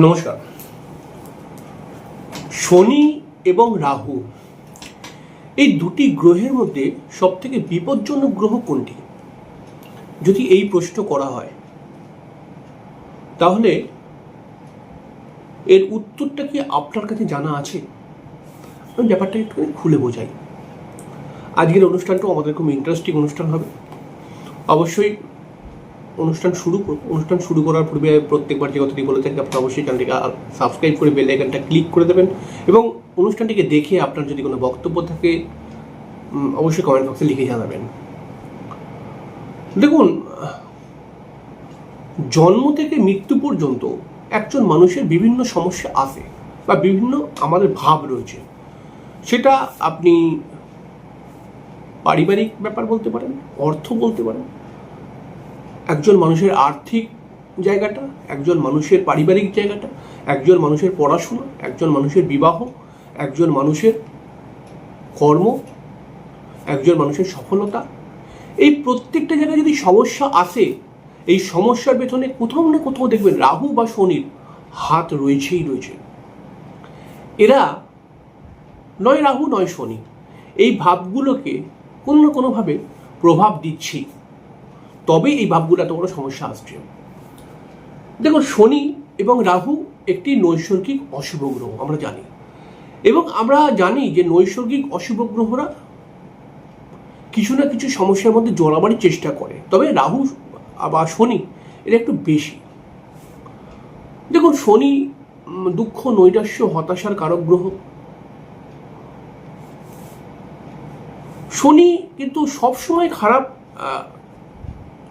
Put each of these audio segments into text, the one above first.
নমস্কার। শনি এবং রাহু, এই দুটি গ্রহের মধ্যে সব থেকে বিপজ্জনক গ্রহ কোনটি? যদি এই প্রশ্ন করা হয়, তাহলে এর উত্তরটা কি আপনার কাছে জানা আছে? আমি ব্যাপারটা একটু খুলে বোঝাই। আজকের অনুষ্ঠানটাও আমাদের খুব ইন্টারেস্টিং অনুষ্ঠান হবে। অবশ্যই অনুষ্ঠান শুরু অনুষ্ঠান শুরু করার পূর্বে প্রত্যেকবার যে কথাটি বলে থাকি আপনি অবশ্যই চ্যানেলটিকে সাবস্ক্রাইব করে বেল আইকনটা ক্লিক করে দেবেন এবং অনুষ্ঠানটিকে দেখে আপনার যদি কোনো বক্তব্য থাকে অবশ্যই কমেন্ট বক্সে লিখে জানাবেন। দেখুন, জন্ম থেকে মৃত্যু পর্যন্ত একজন মানুষের বিভিন্ন সমস্যা আসে বা বিভিন্ন আমাদের ভাব রয়েছে। সেটা আপনি পারিবারিক ব্যাপার বলতে পারেন, অর্থ বলতে পারেন একজন মানুষের আর্থিক জায়গাটা, একজন মানুষের পারিবারিক জায়গাটা, একজন মানুষের পড়াশোনা, একজন মানুষের বিবাহ, একজন মানুষের কর্ম, একজন মানুষের সফলতা। এই প্রত্যেকটা জায়গায় যদি সমস্যা আসে, এই সমস্যার পেছনে কোথাও না কোথাও দেখবেন রাহু বা শনির হাত রয়েছেই রয়েছে। এরা নয় রাহু, নয় শনি, এই ভাবগুলোকে কোনো না কোনোভাবে প্রভাব দিচ্ছেই। তবে এই ভাবগুলো এত বড় সমস্যা আসছে। দেখুন, শনি এবং রাহু একটি নৈসর্গিক অশুভ গ্রহ, আমরা জানি। এবং আমরা জানি যে নৈসর্গিক অশুভ গ্রহরা কিছু না কিছু সমস্যার মধ্যে জড়াবারই চেষ্টা করে। তবে রাহু বা শনি এটা একটু বেশি। দেখুন, শনি দুঃখ, নৈরাশ্য, হতাশার কারক গ্রহ। শনি কিন্তু সবসময় খারাপ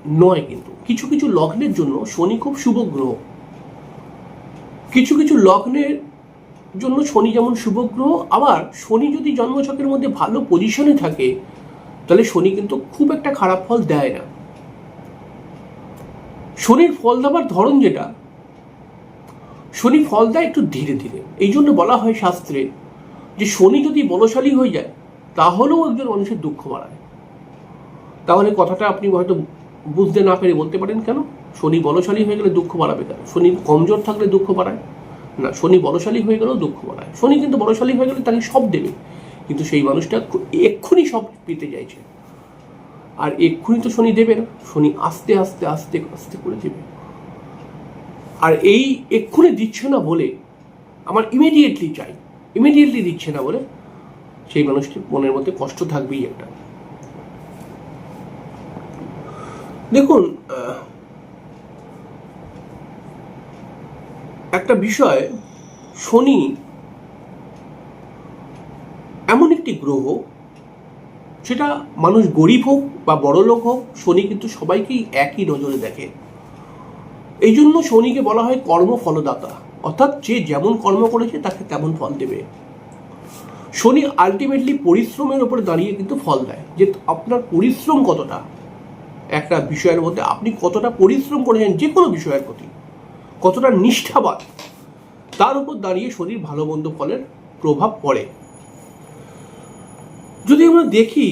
নয় কিন্তু। কিছু কিছু লগ্নের জন্য শনি খুব শুভ গ্রহ। কিছু কিছু লগ্নের জন্য শনি যেমন শুভ গ্রহ, আবার শনি যদি জন্মছকের মধ্যে ভালো পজিশনে থাকে, তাহলে শনি কিন্তু খুব একটা খারাপ ফল দেয় না। শনির ফল দেওয়ার ধরন যেটা, শনি ফল দেয় একটু ধীরে ধীরে। এই জন্য বলা হয় শাস্ত্রে যে শনি যদি বলশালী হয়ে যায়, তাহলেও একজন মানুষের দুঃখ বাড়ায় তাহলে কথাটা আপনি হয়তো বুঝতে না পেরে বলতে পারেন কেন? শনি বলশালী হয়ে গেলে দুঃখ বাড়াবে কেন? শনি কমজোর থাকলে দুঃখ বাড়ায়? না, শনি বলশালী হয়ে গেলেও দুঃখ বাড়ায়। শনি কিন্তু বলশালী হয়ে গেলে তাকে সব দেবে। কিন্তু সেই মানুষটা এক্ষুনি সব পেতে চাইছে। আর এক্ষুনি তো শনি দেবে না। শনি আস্তে আস্তে আস্তে আস্তে করে দেবে। আর এই এক্ষুনি দিচ্ছে না বলে আমার ইমিডিয়েটলি চাই। ইমিডিয়েটলি দিচ্ছে না বলে সেই মানুষটির মনের মধ্যে কষ্ট থাকবেই একটা। দেখুন একটা বিষয়, শনি এমন একটি গ্রহ, সেটা মানুষ গরিব হোক বা বড় লোক হোক, শনি কিন্তু সবাইকেই একই নজরে দেখে। এই জন্য শনিকে বলা হয় কর্ম ফলদাতা অর্থাৎ যে যেমন কর্ম করেছে, তাকে তেমন ফল দেবে। শনি আলটিমেটলি পরিশ্রমের উপরে দাঁড়িয়ে কিন্তু ফল দেয়, যে আপনার পরিশ্রম কতটা একটা বিষয়ের মধ্যে আপনি কতটা পরিশ্রম করেছেন যে কোনো বিষয়ের প্রতি, কতটা নিষ্ঠাবান, তার উপর দাঁড়িয়ে শরীর ভালো মন্দ ফলের প্রভাব পড়ে। যদি আমরা দেখি,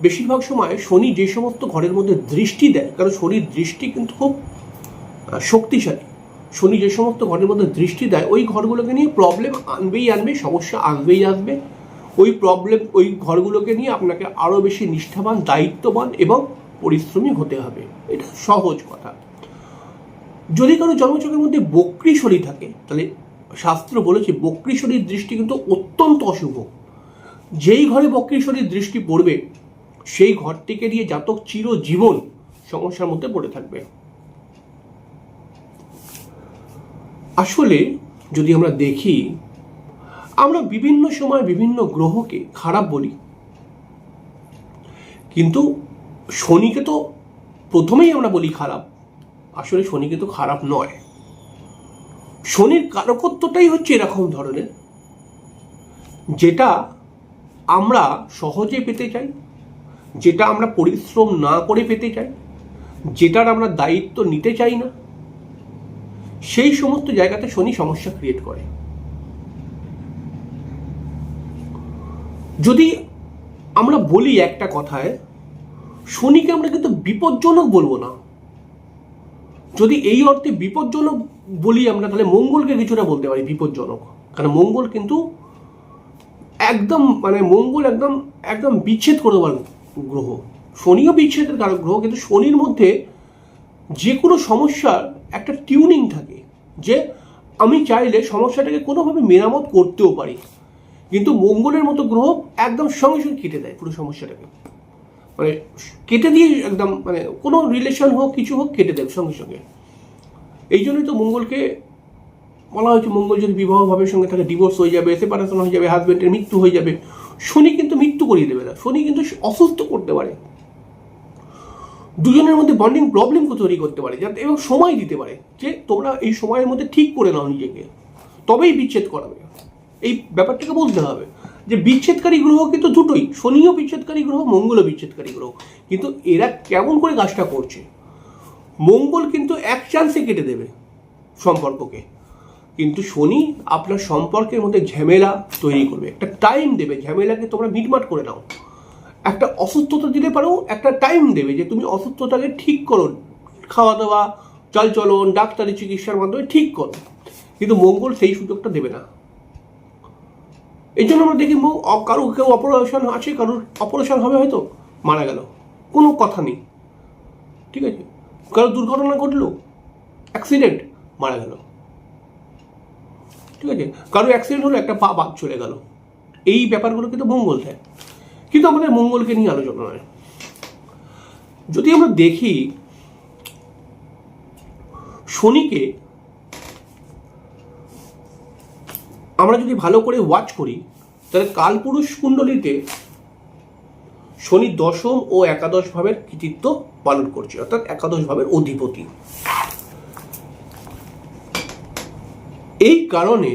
বেশিরভাগ সময় শনি যে সমস্ত ঘরের মধ্যে দৃষ্টি দেয়, কারণ শনির দৃষ্টি কিন্তু খুব শক্তিশালী। শনি যে সমস্ত ঘরের মধ্যে দৃষ্টি দেয়, ওই ঘরগুলোকে নিয়ে প্রবলেম আনবেই আনবে, সমস্যা আসবেই আসবে ওই প্রবলেম ওই ঘরগুলোকে নিয়ে আপনাকে আরও বেশি নিষ্ঠাবান, দায়িত্ববান এবং পরিশ্রমী হতে হবে। এটা সহজ কথা। যদি কারও জন্মচকের মধ্যে বক্রী শনি থাকে, তাহলে শাস্ত্র বলেছে বক্রী শনির দৃষ্টি কিন্তু অত্যন্ত অশুভ। যেই ঘরে বক্রী শনির দৃষ্টি পড়বে, সেই ঘরটিকে নিয়ে জাতক চিরজীবন সমস্যার মধ্যে পড়ে থাকবে। আসলে যদি আমরা দেখি, আমরা বিভিন্ন সময় বিভিন্ন গ্রহকে খারাপ বলি। কিন্তু শনিকে তো প্রথমেই আমরা বলি খারাপ। আসলে শনি কিন্তু খারাপ নয়। শনির কারকত্বটাই হচ্ছে এরকম ধরনের, যেটা আমরা সহজে পেতে চাই, যেটা আমরা পরিশ্রম না করে পেতে চাই, যেটার আমরা দায়িত্ব নিতে চাই না, সেই সমস্ত জায়গাতে শনি সমস্যা ক্রিয়েট করে। যদি আমরা বলি একটা কথায় শনিকে আমরা কিন্তু বিপজ্জনক বলব না। যদি এই অর্থে বিপজ্জনক বলি আমরা, তাহলে মঙ্গলকে কিছুটা বলতে পারি, বিপজ্জনক। কারণ মঙ্গল কিন্তু একদম মানে মঙ্গল একদম একদম বিচ্ছেদ করে দেওয়ার গ্রহ। শনিও বিচ্ছেদের কারক গ্রহ, কিন্তু শনির মধ্যে যে কোনো সমস্যার একটা টিউনিং থাকে, যে আমি চাইলে সমস্যাটাকে কোনোভাবে মেরামত করতেও পারি। কিন্তু মঙ্গলের মতো গ্রহ একদম সঙ্গে সঙ্গে কেটে দেয় পুরো সমস্যাটাকে। মানে কেটে দিয়ে একদম মানে কোনো রিলেশন হোক, কিছু হোক, কেটে দেবে সঙ্গে সঙ্গে। এই জন্যই তো মঙ্গলকে বলা হয়েছে, মঙ্গল যদি বিবাহ ভাবের সঙ্গে থাকে ডিভোর্স হয়ে যাবে সেপারেশন হয়ে যাবে হাজবেন্ডের মৃত্যু হয়ে যাবে। শনি কিন্তু মৃত্যু করিয়ে দেবে না শনি কিন্তু অসুস্থ করতে পারে। দুজনের মধ্যে বন্ডিং প্রবলেম তৈরি করতে পারে, যাতে এবং সময় দিতে পারে, যে তোমরা এই সময়ের মধ্যে ঠিক করে নাও নিজেকে। তবেই বিচ্ছেদ করাবে। এই ব্যাপারটাকে বলতে হবে। যে বিচ্ছেদকারী গ্রহ কিন্তু দুটোই, শনিও বিচ্ছেদকারী গ্রহ, মঙ্গলও বিচ্ছেদকারী গ্রহ। কিন্তু এরা কেমন করে কাজটা করছে? মঙ্গল কিন্তু এক চান্সে কেটে দেবে সম্পর্ককে। কিন্তু শনি আপনার সম্পর্কের মধ্যে ঝামেলা তৈরি করবে। একটা টাইম দেবে, ঝামেলাকে তোমরা মিটমাট করে নাও। একটা অসুস্থতা দিতে পারো, একটা টাইম দেবে যে তুমি অসুস্থতাকে ঠিক করো। খাওয়া দাওয়া চালচলন ডাক্তারি চিকিৎসার মাধ্যমে ঠিক করো। কিন্তু মঙ্গল সেই সুযোগটা দেবে না। এই জন্য আমরা দেখি মো- অ- কারও কেউ অপারেশন আছে, কারোর অপারেশন হবে হয়তো, মারা গেল। কোনো কথা নেই। ঠিক আছে? কারও দুর্ঘটনা ঘটলো অ্যাক্সিডেন্ট মারা গেল। ঠিক আছে? কারও অ্যাক্সিডেন্ট হলো, একটা পা বাদ চলে গেল। এই ব্যাপারগুলো কিন্তু মঙ্গল দেয়। কিন্তু আমাদের মঙ্গলকে নিয়ে আলোচনা নয়। যদি আমরা দেখি, শনিকে আমরা যদি ভালো করে ওয়াচ করি, তাহলে কালপুরুষ কুণ্ডলিতে শনি দশম ও একাদশ ভাবের কৃতিত্ব পালন করছে, অর্থাৎ একাদশ ভাবের অধিপতি। এই কারণে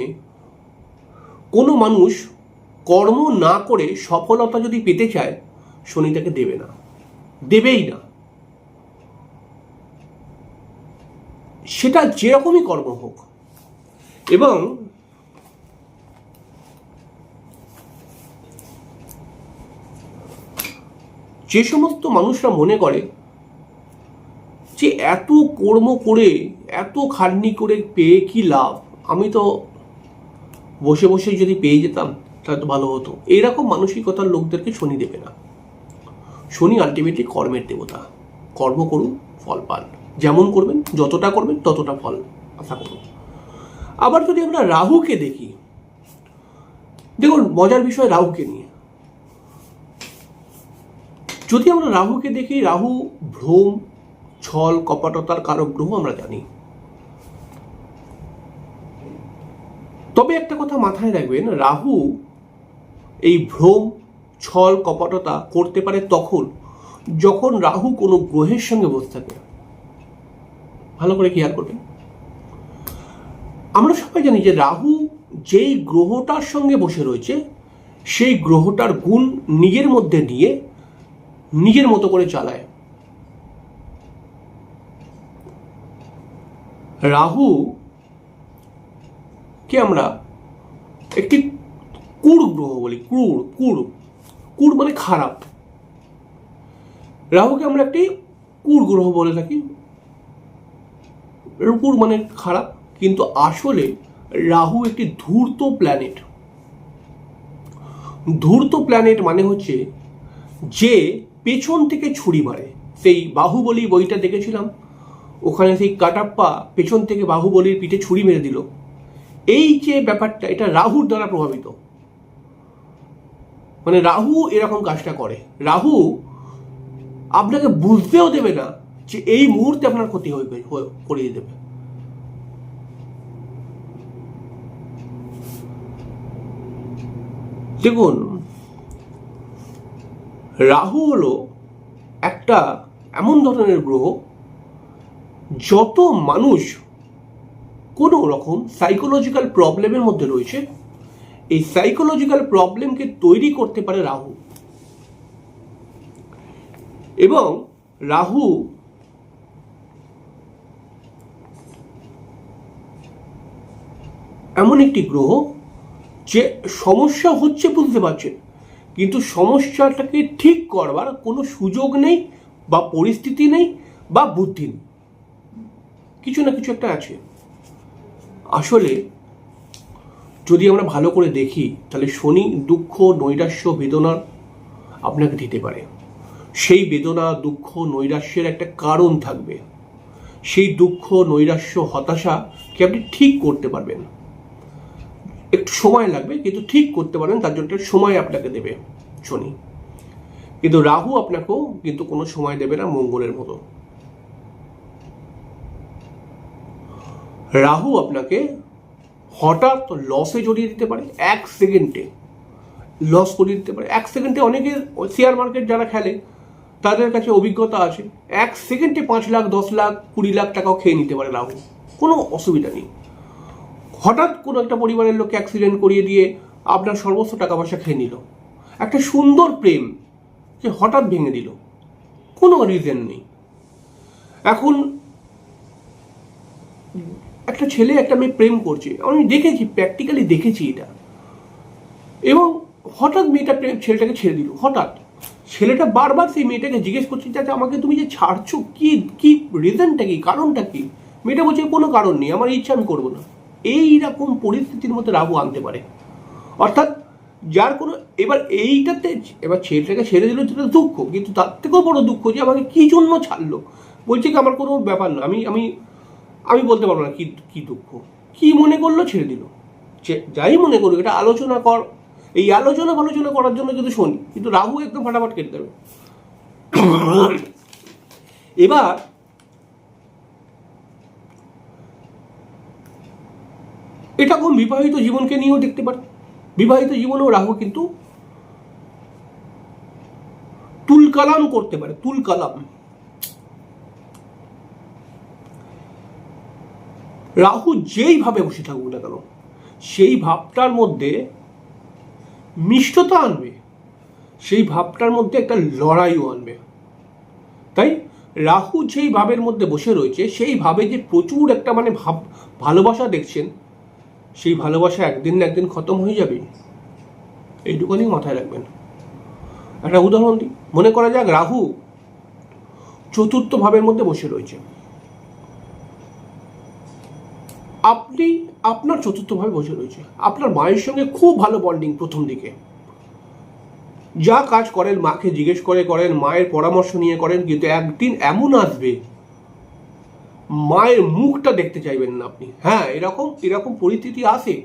কোনো মানুষ কর্ম না করে সফলতা যদি পেতে চায়, শনি তাকে দেবে না, দেবেই না। সেটা যেরকমই কর্ম হোক, এবং যে সমস্ত মানুষরা মনে করে যে এত কর্ম করে, এত খাটনি করে পেয়ে কি লাভ? আমি তো বসে বসে যদি পেয়ে যেতাম, তাহলে তো ভালো হতো। এইরকম মানসিকতার লোকদেরকে শনি দেবে না। শনি আলটিমেটলি কর্মের দেবতা। কর্ম করুন, ফল পান। যেমন করবেন, যতটা করবেন, ততটা ফল আশা করুন। আবার যদি আমরা রাহুকে দেখি, দেখুন, মজার বিষয় রাহুকে নিয়ে। যদি আমরা রাহুকে দেখি, রাহু, ভ্রম, ছল, কপটতার কারক গ্রহ আমরা জানি। তবে একটা কথা মাথায় রাখবেন, রাহু এই ভ্রম, ছল, কপটতা করতে পারে তখন, যখন রাহু কোনো গ্রহের সঙ্গে বসে থাকে। ভালো করে খেয়াল করবেন। আমরা সবাই জানি যে রাহু যেই গ্রহটার সঙ্গে বসে রয়েছে, সেই গ্রহটার গুণ নিজের মধ্যে নিয়ে নিজের মতো করে চালায়। রাহু কে আমরা? একটি কুর গ্রহ বলি ক্রূর কুর কুর মানে খারাপ। রাহুকে আমরা একটি কুর গ্রহ বলে থাকি। কুড় মানে খারাপ, কিন্তু আসলে রাহু একটি ধূর্ত প্ল্যানেট ধূর্ত প্ল্যানেট মানে হচ্ছে যে পেছন থেকে ছুরি মারে। সেই বাহুবলী বইটা দেখেছিলাম? ওখানে সেই কাটাপ্পা পেছন থেকে বাহুবলীর পিঠে ছুরি মেরে দিল। এই যে ব্যাপারটা, এটা রাহুর দ্বারা প্রভাবিত। মানে রাহু এরকম কাজটা করে। রাহু আপনাকে বুঝতেও দেবে না যে এই মুহূর্তে আপনার ক্ষতি হয়ে করিয়ে দেবে। দেখুন রাহু হলো একটা এমন ধরনের গ্রহ, যত মানুষ কোনো রকম সাইকোলজিক্যাল প্রবলেমের মধ্যে রয়েছে, এই সাইকোলজিক্যাল প্রবলেমকে তৈরি করতে পারে রাহু। এবং রাহু এমন একটি গ্রহ যে সমস্যা হচ্ছে বুঝতে পারছেন। কিন্তু সমস্যাটাকে ঠিক করবার কোনো সুযোগ নেই বা পরিস্থিতি নেই বা বুদ্ধি নেই। কিছু না কিছু একটা আছে। আসলে যদি আমরা ভালো করে দেখি, তাহলে শনি দুঃখ, নৈরাশ্য, বেদনা আপনাকে দিতে পারে। সেই বেদনা, দুঃখ, নৈরাশ্যের একটা কারণ থাকবে। সেই দুঃখ, নৈরাশ্য হতাশাকে আপনি ঠিক করতে পারবেন। একটু সময় লাগবে, কিন্তু ঠিক করতে পারেন, তার জন্য সময় আপনাকে দেবে শনি। কিন্তু রাহু আপনাকেও কিন্তু কোনো সময় দেবে না মঙ্গলের মতো। রাহু আপনাকে হঠাৎ লসে জড়িয়ে দিতে পারে, এক সেকেন্ডে লস করিয়ে দিতে পারে। এক সেকেন্ডে অনেকের শেয়ার মার্কেট যারা খেলে, তাদের কাছে অভিজ্ঞতা আছে, এক সেকেন্ডে পাঁচ লাখ, দশ লাখ, কুড়ি লাখ টাকাও খেয়ে নিতে পারে রাহু। কোনো অসুবিধা নেই। হঠাৎ কোনো একটা পরিবারের লোককে অ্যাক্সিডেন্ট করিয়ে দিয়ে আপনার সর্বস্ব টাকা পয়সা খেয়ে নিল। একটা সুন্দর প্রেম যে হঠাৎ ভেঙে দিল। কোনো রিজন নেই। এখন একটা ছেলে, একটা মেয়ে প্রেম করছে। আমি দেখেছি প্র্যাকটিক্যালি দেখেছি এটা। এবং হঠাৎ মেয়েটা প্রেম, ছেলেটাকে ছেড়ে দিল। হঠাৎ ছেলেটা বারবার সেই মেয়েটাকে জিজ্ঞেস করছে যাতে আমাকে তুমি যে ছাড়ছো, কি কি রিজনটা কি? কারণটা কি? মেয়েটা বলছে, কোনো কারণ নেই। আমার ইচ্ছা, আমি করব না। এই রকম পরিস্থিতির মধ্যে রাহু আনতে পারে। অর্থাৎ যার কোনো, এবার এইটাতে এবার ছেলেটাকে ছেড়ে দিল যেটা দুঃখ, কিন্তু তার থেকেও বড় দুঃখ যে আমাকে কী জন্য ছাড়লো? বলছে কি, আমার কোনো ব্যাপার না, আমি আমি আমি বলতে পারব না কি কি দুঃখ। কি মনে করল? ছেড়ে দিল। যাই মনে করুক, এটা আলোচনা কর। এই আলোচনা আলোচনা করার জন্য কিন্তু শনি, কিন্তু রাহু একদম ফাটাফাট কেটে দেবে। এবার এটা কোন বিবাহিত জীবনকে নিয়েও দেখতে পারে। বিবাহিত জীবনেও রাহু কিন্তু তুলকালাম করতে পারে, তুলকালাম। রাহু যেইভাবে বসে থাকুক না কেন, সেই ভাবটার মধ্যে মিষ্টতা আনবে, সেই ভাবটার মধ্যে একটা লড়াইও আনবে। তাই রাহু যেই ভাবের মধ্যে বসে রয়েছে, সেই ভাবে যে প্রচুর একটা মানে ভাব ভালোবাসা দেখছেন সেই ভালোবাসা একদিন না একদিন খতম হয়ে যাবে। এইটুকুনি মাথায় রাখবেন। একটা উদাহরণ দিই। মনে করা যাক রাহু চতুর্থ ভাবের মধ্যে বসে রয়েছে। আপনি আপনার চতুর্থভাবে বসে রয়েছে। আপনার মায়ের সঙ্গে খুব ভালো বন্ডিং প্রথম দিকে। যা কাজ করেন মাকে জিজ্ঞেস করে করেন, মায়ের পরামর্শ নিয়ে করেন, কিন্তু একদিন এমন আসবে মায়ের মুখটা দেখতে চাইবেন না আপনি। হ্যাঁ এরকম এরকম পরিস্থিতি আসে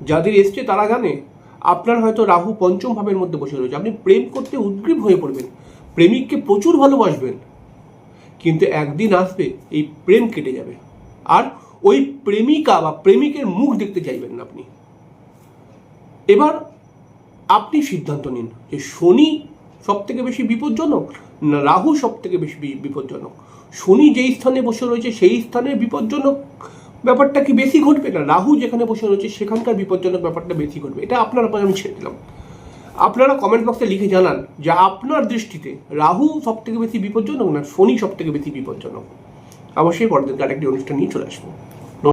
যাদের এসছে তারা জানে, আপনার হয়তো রাহু পঞ্চম ভাবের মধ্যে বসে রয়েছে। আপনি প্রেম করতে উদ্গ্রীব হয়ে পড়বেন। প্রেমিককে প্রচুর ভালোবাসবেন। কিন্তু একদিন আসবে, এই প্রেম কেটে যাবে। আর ওই প্রেমিকা বা প্রেমিকের মুখ দেখতে চাইবেন না আপনি। এবার আপনি সিদ্ধান্ত নিন যে শনি সব থেকে বেশি বিপজ্জনক না রাহু সব থেকে বেশি বিপজ্জনক? শনি যেই স্থানে বসে রয়েছে, সেই স্থানের বিপজ্জনক ব্যাপারটা কি বেশি ঘটবে না? রাহু যেখানে বসে রয়েছে, সেখানকার বিপজ্জনক ব্যাপারটা বেশি ঘটবে। এটা আপনার উপর আমি ছেড়ে দিলাম। আপনারা কমেন্ট বক্সে লিখে জানান যে আপনার দৃষ্টিতে রাহু সব থেকে বেশি বিপজ্জনক না শনি সব থেকে বেশি বিপজ্জনক? অবশ্যই পরের দিনকে আরেকটি অনুষ্ঠান নিয়ে চলে আসব।